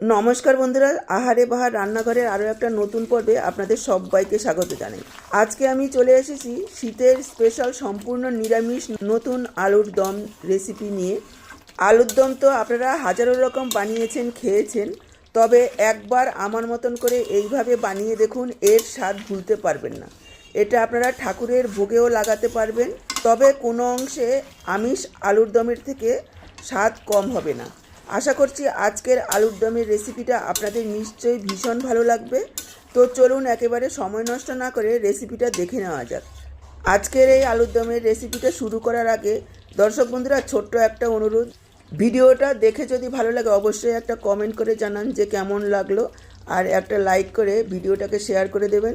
নমস্কার বন্ধুরা, আহারে বাহার রান্নাঘরের আরও একটা নতুন পর্বে আপনাদের সবাইকে স্বাগত জানাই। আজকে আমি চলে এসেছি শীতের স্পেশাল সম্পূর্ণ নিরামিষ নতুন আলুর দম রেসিপি নিয়ে। আলুর দম তো আপনারা হাজারো রকম বানিয়েছেন, খেয়েছেন, তবে একবার আমার মতন করে এইভাবে বানিয়ে দেখুন, এর স্বাদ ভুলতে পারবেন না। এটা আপনারা ঠাকুরের ভোগেও লাগাতে পারবেন, তবে কোনো অংশে আমিষ আলুর দমের থেকে স্বাদ কম হবে না। আশা করছি আজকের আলুর দমের রেসিপিটা আপনাদের নিশ্চয়ই ভীষণ ভালো লাগবে। তো চলুন একেবারে সময় নষ্ট না করে রেসিপিটা দেখে নেওয়া যাক। আজকের এই আলুর দমের রেসিপিটা শুরু করার আগে দর্শক বন্ধুরা, ছোট্ট একটা অনুরোধ। ভিডিওটা দেখে যদি ভালো লাগে, অবশ্যই একটা কমেন্ট করে জানান যে কেমন লাগল আর একটা লাইক করে ভিডিওটাকে শেয়ার করে দেবেন।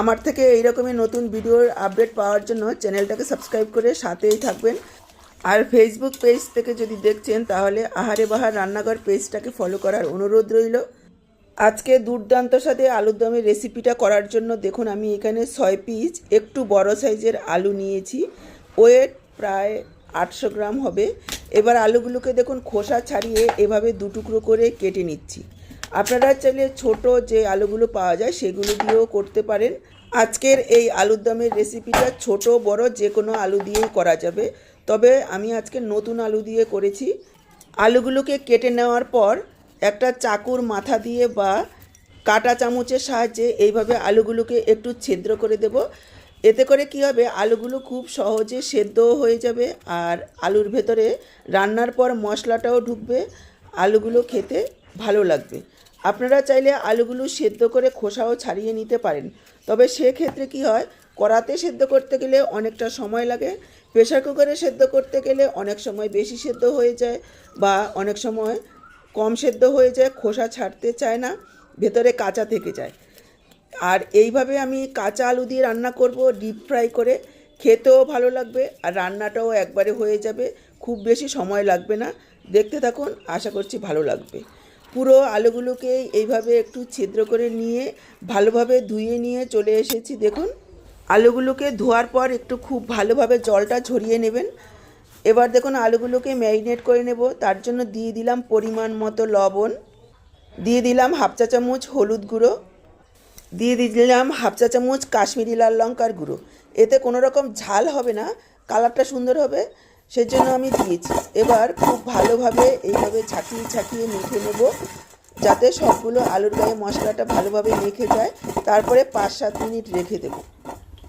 আমার থেকে এইরকমই নতুন ভিডিওর আপডেট পাওয়ার জন্য চ্যানেলটাকে সাবস্ক্রাইব করে সাথেই থাকবেন। আর ফেসবুক পেজ থেকে যদি দেখছেন, তাহলে আহারে বাহার রান্নাঘর পেজটাকে ফলো করার অনুরোধ রইল। আজকে দুর্দান্ত সাথে আলুর দমের রেসিপিটা করার জন্য দেখুন, আমি এখানে ছয় পিস একটু বড় সাইজের আলু নিয়েছি। ওয়েট প্রায় আটশো গ্রাম হবে। এবার আলুগুলোকে দেখুন, খোসা ছাড়িয়ে এভাবে দু টুকরো করে কেটে নিচ্ছি। আপনারা চাইলে ছোট যে আলুগুলো পাওয়া যায়, সেগুলো দিয়েও করতে পারেন। আজকের এই আলুর দমের রেসিপিটা ছোট, বড় যে কোনো আলু দিয়েই করা যাবে। তবে আমি আজকে নতুন আলু দিয়ে করেছি। আলুগুলোকে কেটে নেওয়ার পর একটা চাকুর মাথা দিয়ে বা কাটা চামচের সাহায্যে এইভাবে আলুগুলোকে একটু ছিদ্র করে দেব। এতে করে কি হবে, আলুগুলো খুব সহজে সেদ্ধও হয়ে যাবে আর আলুর ভেতরে রান্নার পর মশলাটাও ঢুকবে, আলুগুলো খেতে ভালো লাগবে। আপনারা চাইলে আলুগুলো সেদ্ধ করে খোসাও ছাড়িয়ে নিতে পারেন। তবে সেক্ষেত্রে কি হয় কড়াতে সেদ্ধ করতে গেলে অনেকটা সময় লাগে। প্রেশার কুকারে সেদ্ধ করতে গেলে অনেক সময় বেশি সেদ্ধ হয়ে যায় বা অনেক সময় কম সেদ্ধ হয়ে যায়, খোসা ছাড়তে চায় না, ভেতরে কাঁচা থেকে যায়। আর এইভাবে আমি কাঁচা আলু দিয়ে রান্না করব ডিপ ফ্রাই করে। খেতেও ভালো লাগবে আর রান্নাটাও একবারে হয়ে যাবে। খুব বেশি সময় লাগবে না। দেখতে থাকুন, আশা করছি ভালো লাগবে। পুরো আলুগুলোকে এইভাবে একটু ছিদ্র করে নিয়ে ভালোভাবে ধুয়ে নিয়ে চলে এসেছি। দেখুন। আলুগুলোকে ধোয়ার পর একটু খুব ভালোভাবে জলটা ঝরিয়ে নেবেন। এবার দেখুন আলুগুলোকে ম্যারিনেট করে নেব। তার জন্য দিয়ে দিলাম পরিমাণ মতো লবণ। দিয়ে দিলাম হাফ চা চামচ হলুদ গুঁড়ো। দিয়ে দিলাম হাফ চা চামচ কাশ্মীরি লাল লঙ্কার গুঁড়ো। এতে কোনো রকম ঝাল হবে না, কালারটা সুন্দর হবে, সেজন্য আমি দিয়েছি। এবার খুব ভালোভাবে এইভাবে ছাকিয়ে ছাকিয়ে মেখে নেব, যাতে সবগুলো আলুর গায়ে মশলাটা ভালোভাবে মেখে যায়। তারপরে পাঁচ সাত মিনিট রেখে দেবো।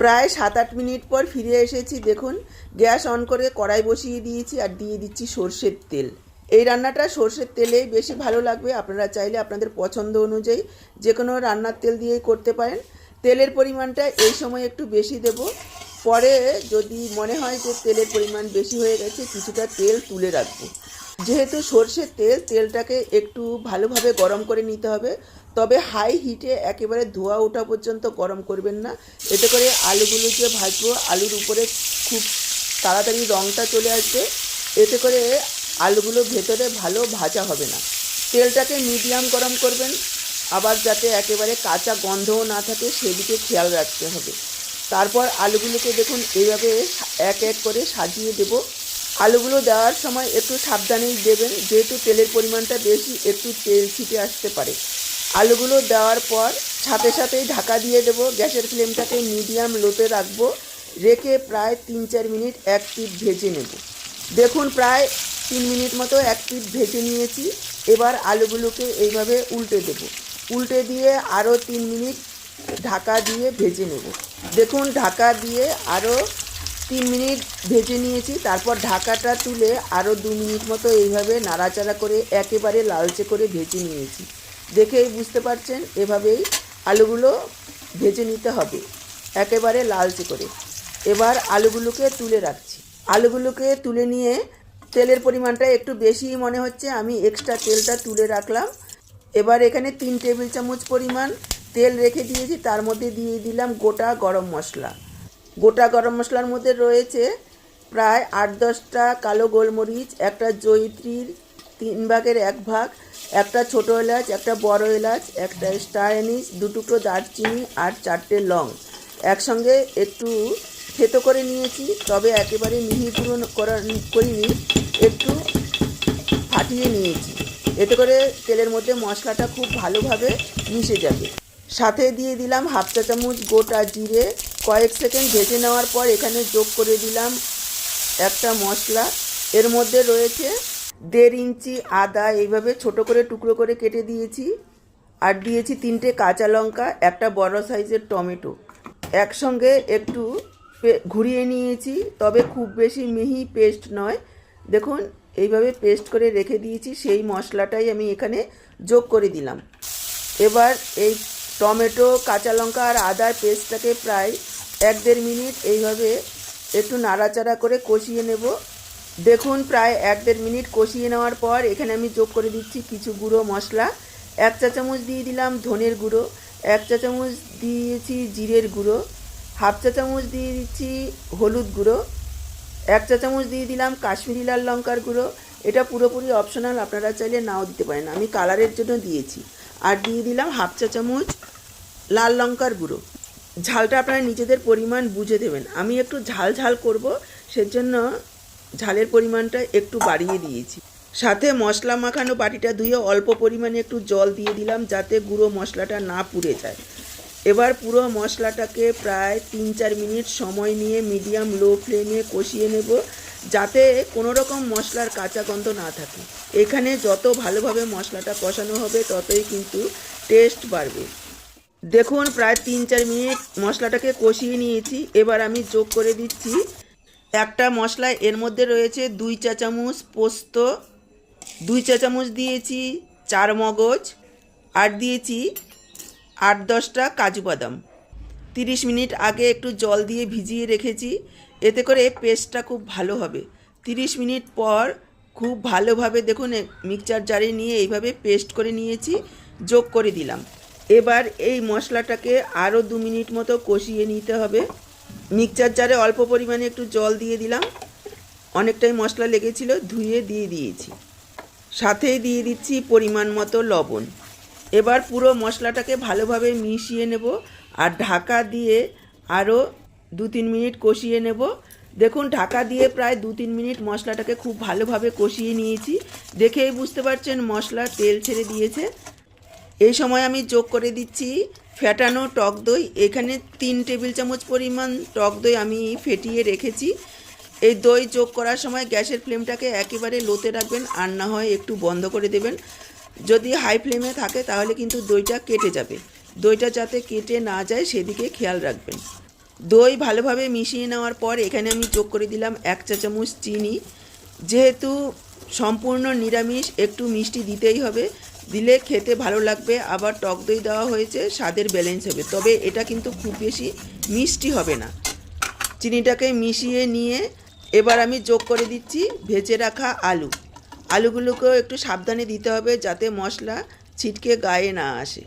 প্রায় সাত আট মিনিট পর ফিরে এসেছি, দেখুন, গ্যাস অন করে কড়াই বসিয়ে দিয়েছি আর দিয়ে দিচ্ছি সর্ষের তেল। এই রান্নাটা সর্ষের তেলেই বেশি ভালো লাগবে, আপনারা চাইলে আপনাদের পছন্দ অনুযায়ী যে কোনো রান্নার তেল দিয়েই করতে পারেন। তেলের পরিমাণটা এই সময় একটু বেশি দেব। পরে যদি মনে হয় যে তেলের পরিমাণ বেশি হয়ে গেছে, কিছুটা তেল তুলে রাখব। যেহেতু সর্ষের তেল, তেলটাকে একটু ভালোভাবে গরম করে নিতে হবে। তবে হাই হিটে একেবারে ধোয়া ওঠা পর্যন্ত গরম করবেন না। এতে করে আলুগুলো যে ভাজবো, আলুর উপরে খুব তাড়াতাড়ি রঙটা চলে আসবে। এতে করে আলুগুলো ভেতরে ভালো ভাজা হবে না। তেলটাকে মিডিয়াম গরম করবেন, আবার যাতে একেবারে কাঁচা গন্ধও না থাকে সেদিকে খেয়াল রাখতে হবে। তারপর আলুগুলোকে দেখুন এইভাবে এক এক করে সাজিয়ে দেব। আলুগুলো দেওয়ার সময় একটু সাবধানেই দেবেন, যেহেতু তেলের পরিমাণটা বেশি, একটু তেল ছিটে আসতে পারে। আলুগুলো দেওয়ার পর সাথে সাথেই ঢাকা দিয়ে দেবো। গ্যাসের ফ্লেমটাকে মিডিয়াম লোতে রাখব। রেখে প্রায় তিন চার মিনিট এক পিঠ ভেজে নেব। দেখুন, প্রায় তিন মিনিট মতো এক পিঠ ভেজে নিয়েছি। এবার আলুগুলোকে এইভাবে উল্টে দেব। উল্টে দিয়ে আরও তিন মিনিট ঢাকা দিয়ে ভেজে নেব। দেখুন, ঢাকা দিয়ে আরও তিন মিনিট ভেজে নিয়েছি। তারপর ঢাকাটা তুলে আরও দু মিনিট মতো এইভাবে নাড়াচাড়া করে একেবারে লালচে করে ভেজে নিয়েছি। দেখেই বুঝতে পারছেন, এভাবেই আলুগুলো ভেজে নিতে হবে, একেবারে লালচে করে। এবার আলুগুলোকে তুলে রাখছি। আলুগুলোকে তুলে নিয়ে তেলের পরিমাণটা একটু বেশি মনে হচ্ছে, আমি এক্সট্রা তেলটা তুলে রাখলাম। এবার এখানে তিন টেবিল চামচ পরিমাণ তেল রেখে দিয়েছি, তার মধ্যে দিয়ে দিলাম গোটা গরম মশলা। গোটা গরম মশলার মধ্যে রয়েছে প্রায় আট দশটা কালো গোলমরিচ, একটা জয়িত্রীর তিন ভাগের এক ভাগ, একটা ছোটো এলাচ, একটা বড় এলাচ, একটা স্টার এনিস দু টুকরো দারচিনি আর চারটে লং। একসঙ্গে একটু থেতো করে নিয়েছি, তবে একেবারে মিহি পুরো করা করিনি, একটু ফাটিয়ে নিয়েছি। এতে করে তেলের মধ্যে মশলাটা খুব ভালোভাবে মিশে যাবে। সাথে দিয়ে দিলাম হাফ চা চামচ গোটা জিরে। কয়েক সেকেন্ড ভেজে নেওয়ার পর এখানে যোগ করে দিলাম একটা মশলা। এর মধ্যে রয়েছে দেড় ইঞ্চি, আদা এইভাবে ছোট করে টুকরো করে কেটে দিয়েছি। আর দিয়েছি তিনটে কাঁচা লঙ্কা, একটা বড় সাইজের টমেটো। একসঙ্গে একটু ঘুরিয়ে নিয়েছি, তবে খুব বেশি মিহি পেস্ট নয়। দেখুন, এইভাবে পেস্ট করে রেখে দিয়েছি, সেই মশলাটাই আমি এখানে যোগ করে দিলাম। এবার এই টমেটো, কাঁচা লঙ্কা আর আদার পেস্টটাকে প্রায় এক দেড় মিনিট এইভাবে একটু নাড়াচাড়া করে কষিয়ে নেব। দেখুন, প্রায় এক দেড় মিনিট কষিয়ে নেওয়ার পর এখানে আমি যোগ করে দিচ্ছি কিছু গুঁড়ো মশলা। এক চা চামচ দিয়ে দিলাম ধনের গুঁড়ো, এক চা চামচ দিয়েছি জিরের গুঁড়ো, হাফ চা চামচ দিয়ে দিচ্ছি হলুদ গুঁড়ো, এক চা চামচ দিয়ে দিলাম কাশ্মীরি লাল লঙ্কার গুঁড়ো। এটা পুরোপুরি অপশনাল, আপনারা চাইলে নাও দিতে পারেন। আমি কালারের জন্য দিয়েছি। আর দিয়ে দিলাম হাফ চা চামচ লাল লঙ্কার গুঁড়ো। ঝালটা আপনারা নিজেদের পরিমাণ বুঝে দেবেন। আমি একটু ঝাল ঝাল করব, সেজন্য ঝালের পরিমাণটা একটু বাড়িয়ে দিয়েছি। সাথে মশলা মাখানো বাটিটা ধুয়ে অল্প পরিমাণে একটু জল দিয়ে দিলাম যাতে গুঁড়ো মশলাটা না পুড়ে যায়। এবার পুরো মশলাটাকে প্রায় তিন চার মিনিট সময় নিয়ে মিডিয়াম লো ফ্লেমে কষিয়ে নেব যাতে কোনো রকম মশলার কাঁচা গন্ধ না থাকে। এখানে যত ভালোভাবে মশলাটা কষানো হবে ততই কিন্তু টেস্ট বাড়বে। দেখুন প্রায় তিন চার মিনিট মশলাটাকে কষিয়ে নিয়েছি। এবার আমি যোগ করে দিচ্ছি একটা মশলা এর মধ্যে রয়েছে দুই চা চামচ পোস্ত, দুই চা চামচ দিয়েছি চার মগজ আর দিয়েছি আট দশটা কাজু বাদাম। তিরিশ মিনিট আগে একটু জল দিয়ে ভিজিয়ে রেখেছি, এতে করে পেস্টটা খুব ভালো হবে। তিরিশ মিনিট পর খুব ভালোভাবে দেখুন মিক্সচার জারে নিয়ে এইভাবে পেস্ট করে নিয়েছি, যোগ করে দিলাম। এবার এই মশলাটাকে আরও দু মিনিট মতো কষিয়ে নিতে হবে। মিক্সচার জারে অল্প পরিমাণে একটু জল দিয়ে দিলাম। অনেকটাই মশলা লেগেছিল, ধুয়ে দিয়ে দিয়েছি। সাথেই দিয়ে দিচ্ছি পরিমাণ মতো লবণ। এবার পুরো মশলাটাকে ভালোভাবে মিশিয়ে নেব আর ঢাকা দিয়ে আরও দু তিন মিনিট কষিয়ে নেব। দেখুন, ঢাকা দিয়ে প্রায় দু তিন মিনিট মশলাটাকে খুব ভালোভাবে কষিয়ে নিয়েছি। দেখেই বুঝতে পারছেন মশলা তেল ছেড়ে দিয়েছে। এই সময় আমি যোগ করে দিচ্ছি ফ্যাটানো টক দই। এখানে তিন টেবিল চামচ পরিমাণ টক দই আমি ফেটিয়ে রেখেছি। এই দই যোগ করার সময় গ্যাসের ফ্লেমটাকে একেবারে লোতে রাখবেন আর না হয় একটু বন্ধ করে দেবেন। যদি হাই ফ্লেমে থাকে তাহলে কিন্তু দইটা কেটে যাবে। দইটা যাতে কেটে না যায় সেদিকে খেয়াল রাখবেন। দই ভালোভাবে মিশিয়ে নেওয়ার পর এখানে আমি যোগ করে দিলাম এক চা চামচ চিনি। যেহেতু সম্পূর্ণ নিরামিষ, একটু মিষ্টি দিতেই হবে। দিলে খেতে ভালো লাগবে, আবার টক দই দেওয়া হয়েছে, স্বাদের ব্যালেন্স হবে। তবে এটা কিন্তু খুব বেশি মিষ্টি হবে না। চিনিটাকে মিশিয়ে নিয়ে এবার আমি যোগ করে দিচ্ছি ভেজে রাখা আলু। আলুগুলোকেও একটু সাবধানে দিতে হবে যাতে মশলা ছিটকে গায়ে না আসে।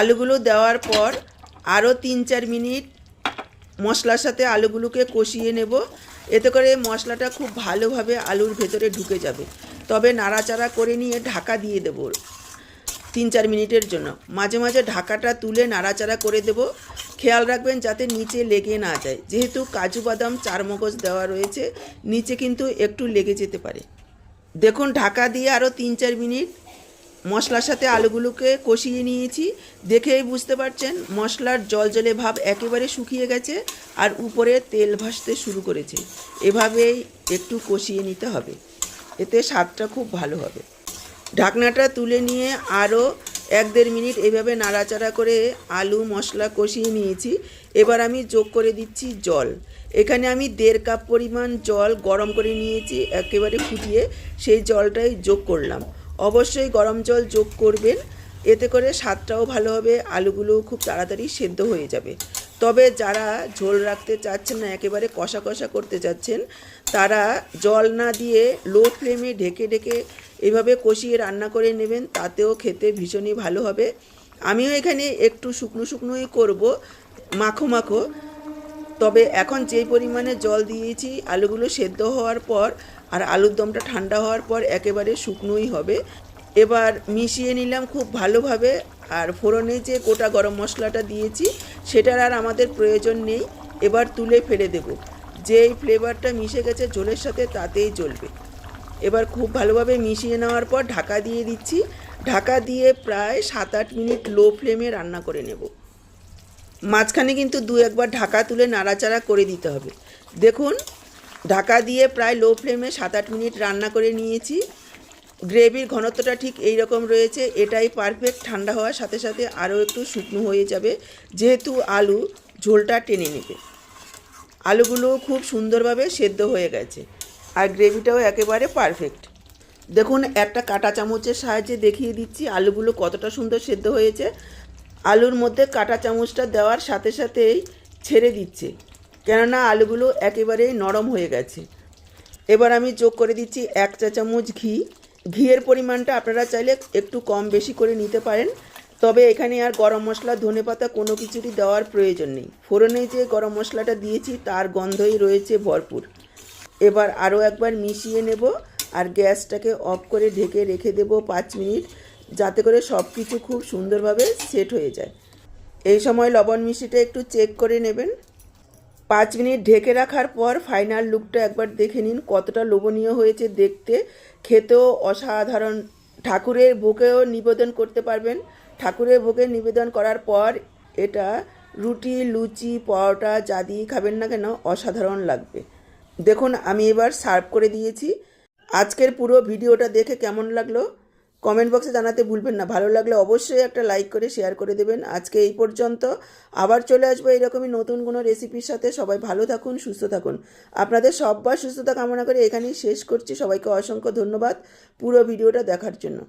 আলুগুলো দেওয়ার পর আরও তিন চার মিনিট মশলার সাথে আলুগুলোকে কষিয়ে নেব। এতে করে মশলাটা খুব ভালোভাবে আলুর ভেতরে ঢুকে যাবে। তবে নাড়াচাড়া করে নিয়ে ঢাকা দিয়ে দেবো। তিন চার মিনিটের জন্য। মাঝে মাঝে ঢাকাটা তুলে নাড়াচাড়া করে দেব। খেয়াল রাখবেন যাতে নিচে লেগে না যায়। যেহেতু কাজু বাদাম চার মগজ দেওয়া রয়েছে, নিচে কিন্তু একটু লেগে যেতে পারে। দেখুন, ঢাকা দিয়ে আরও তিন চার মিনিট মশলার সাথে আলুগুলোকে কষিয়ে নিয়েছি। দেখেই বুঝতে পারছেন, মশলার জল জলে ভাব একেবারে শুকিয়ে গেছে আর উপরে তেল ভাসতে শুরু করেছে। এভাবেই একটু কষিয়ে নিতে হবে। এতে স্বাদটা খুব ভালো হবে। ঢাকনাটা তুলে নিয়ে আরও এক দেড় মিনিট এভাবে নাড়াচাড়া করে আলু, মশলা কষিয়ে নিয়েছি। এবার আমি যোগ করে দিচ্ছি জল। এখানে আমি দেড় কাপ পরিমাণ জল গরম করে নিয়েছি, একেবারে ফুটিয়ে সেই জলটাই যোগ করলাম। অবশ্যই গরম জল যোগ করবেন, এতে করে স্বাদটাও ভালো হবে, আলুগুলোও খুব তাড়াতাড়ি সেদ্ধ হয়ে যাবে। তবে যারা ঝোল রাখতে চাচ্ছেন না, একেবারে কষা কষা করতে চাচ্ছেন, তারা জল না দিয়ে লো ফ্লেমে ঢেকে ঢেকে এভাবে কষিয়ে রান্না করে নেবেন, তাতেও খেতে ভীষণই ভালো হবে। আমিও এখানে একটু শুকনো শুকনোই করব, মাখো মাখো। তবে এখন যেই পরিমাণে জল দিয়েছি, আলুগুলো সেদ্ধ হওয়ার পর আর আলুর দমটা ঠান্ডা হওয়ার পর একেবারে শুকনোই হবে। এবার মিশিয়ে নিলাম খুব ভালোভাবে, আর ফোড়নে যে গোটা গরম মশলাটা দিয়েছি, সেটার আর আমাদের প্রয়োজন নেই। এবার তুলে ফেলে দেব। যেই ফ্লেভারটা মিশে গেছে ঝোলের সাথে তাতেই চলবে এবার খুব ভালোভাবে মিশিয়ে নেওয়ার পর ঢাকা দিয়ে দিচ্ছি। ঢাকা দিয়ে প্রায় সাত আট মিনিট লো ফ্লেমে রান্না করে নেব। মাঝখানে কিন্তু দু একবার ঢাকা তুলে নাড়াচাড়া করে দিতে হবে। দেখুন, ঢাকা দিয়ে প্রায় লো ফ্লেমে সাত আট মিনিট রান্না করে নিয়েছি। গ্রেভির ঘনত্বটা ঠিক এই রকম রয়েছে, এটাই পারফেক্ট ঠান্ডা হওয়ার সাথে সাথে আরও একটু শুকনো হয়ে যাবে। যেহেতু আলু ঝোলটা টেনে নেবে। আলুগুলো খুব সুন্দরভাবে সেদ্ধ হয়ে গেছে। আর গ্রেভিটাও একেবারে পারফেক্ট দেখুন, একটা কাঁটা চামচের সাহায্যে দেখিয়ে দিচ্ছি আলুগুলো কতটা সুন্দর সেদ্ধ হয়েছে। আলুর মধ্যে কাঁটা চামচটা দেওয়ার সাথে সাথেই ছেড়ে দিচ্ছে। কেননা আলুগুলো একেবারেই নরম হয়ে গেছে। এবার আমি যোগ করে দিচ্ছি এক চা চামচ ঘি। ঘিয়ের পরিমাণটা আপনারা চাইলে একটু কম বেশি করে নিতে পারেন। তবে এখানে আর গরম মশলা, ধনে পাতা কোনো কিছুরই দেওয়ার প্রয়োজন নেই। ফোড়নে যে গরম মশলাটা দিয়েছি তার গন্ধই রয়েছে ভরপুর। এবার আরও একবার মিশিয়ে নেব আর গ্যাসটাকে অফ করে ঢেকে রেখে দেব পাঁচ মিনিট, যাতে করে সব কিছু খুব সুন্দরভাবে সেট হয়ে যায়। এই সময় লবণ মিষ্টিটা একটু চেক করে নেবেন। পাঁচ মিনিট ঢেকে রাখার পর ফাইনাল লুকটা একবার দেখে নিন, কতটা লোভনীয় হয়েছে দেখতে। খেতেও অসাধারণ। ঠাকুরের বুকেও নিবেদন করতে পারবেন। ঠাকুরের বুকে নিবেদন করার পর এটা রুটি, লুচি, পরোটা, যা দিয়ে খাবেন না কেন, অসাধারণ লাগবে। দেখুন, আমি এবার সার্ভ করে দিয়েছি। আজকের পুরো ভিডিওটা দেখে কেমন লাগল? কমেন্ট বক্সে জানাতে ভুলবেন না। ভালো লাগলে অবশ্যই একটা লাইক করে, শেয়ার করে দেবেন। আজকে এই পর্যন্ত। আবার চলে আসব এরকমই নতুন কোনো রেসিপির সাথে। সবাই ভালো থাকুন, সুস্থ থাকুন। আপনাদের সব্বার সুস্থতা কামনা করে এখানেই শেষ করছি। সবাইকে অসংখ্য ধন্যবাদ পুরো ভিডিওটা দেখার জন্য।